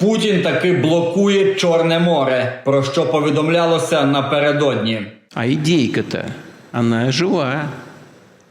Путін таки блокує Чорне море, про що повідомлялося напередодні. А идейка-то, она жива.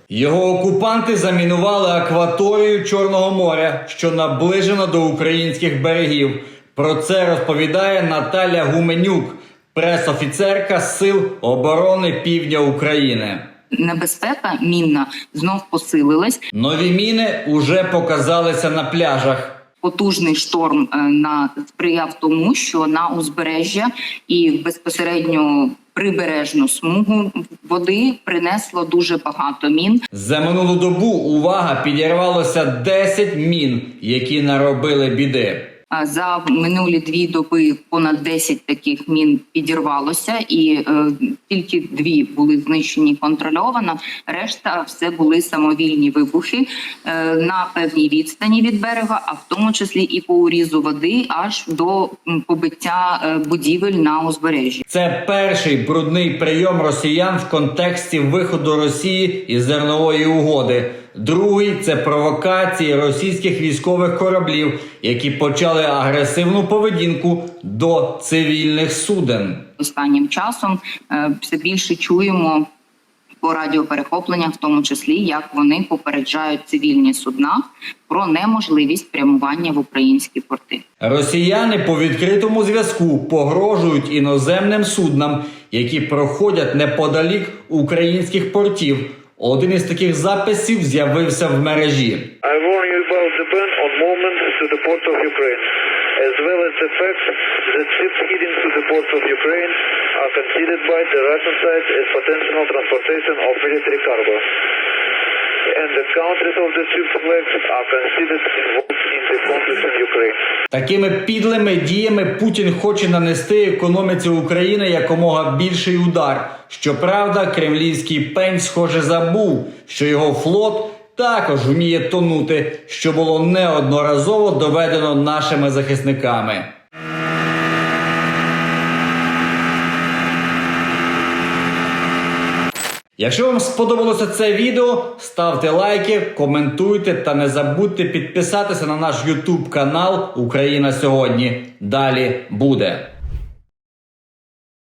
Його окупанти замінували акваторію Чорного моря, що наближено до українських берегів. Про це розповідає Наталя Гуменюк, пресофіцерка Сил оборони Півдня України. Небезпека мінна знов посилилась. Нові міни уже показалися на пляжах. Потужний шторм е, на сприяв тому, що на узбережжя і безпосередньо прибережну смугу води принесло дуже багато мін. За минулу добу увага підірвалося 10 мін, які наробили біди. За минулі дві доби понад 10 таких мін підірвалося, і е, тільки дві були знищені контрольовано. Решта все були самовільні вибухи е, на певній відстані від берега, а в тому числі і по урізу води, аж до побиття е, будівель на узбережжі. Це перший брудний прийом росіян в контексті виходу Росії із зернової угоди. Другий це провокації російських військових кораблів, які почали агресивну поведінку до цивільних суден. Останнім часом е, все більше чуємо по радіоперехопленнях, в тому числі як вони попереджають цивільні судна про неможливість прямування в українські порти. Росіяни по відкритому зв'язку погрожують іноземним суднам, які проходять неподалік українських портів. Один із таких записів з'явився в мережі. I warn you about the ban on movement to the port of Ukraine, as well as the fact that ships heading to the ports of Ukraine are considered by the Russian side as potential transportation of military cargo. And of the. Такими підлими діями Путін хоче нанести економіці України якомога більший удар. Щоправда, кремлівський пень, схоже, забув, що його флот також вміє тонути, що було неодноразово доведено нашими захисниками. Якщо вам сподобалося це відео, ставте лайки, коментуйте та не забудьте підписатися на наш YouTube канал Україна сьогодні. Далі буде.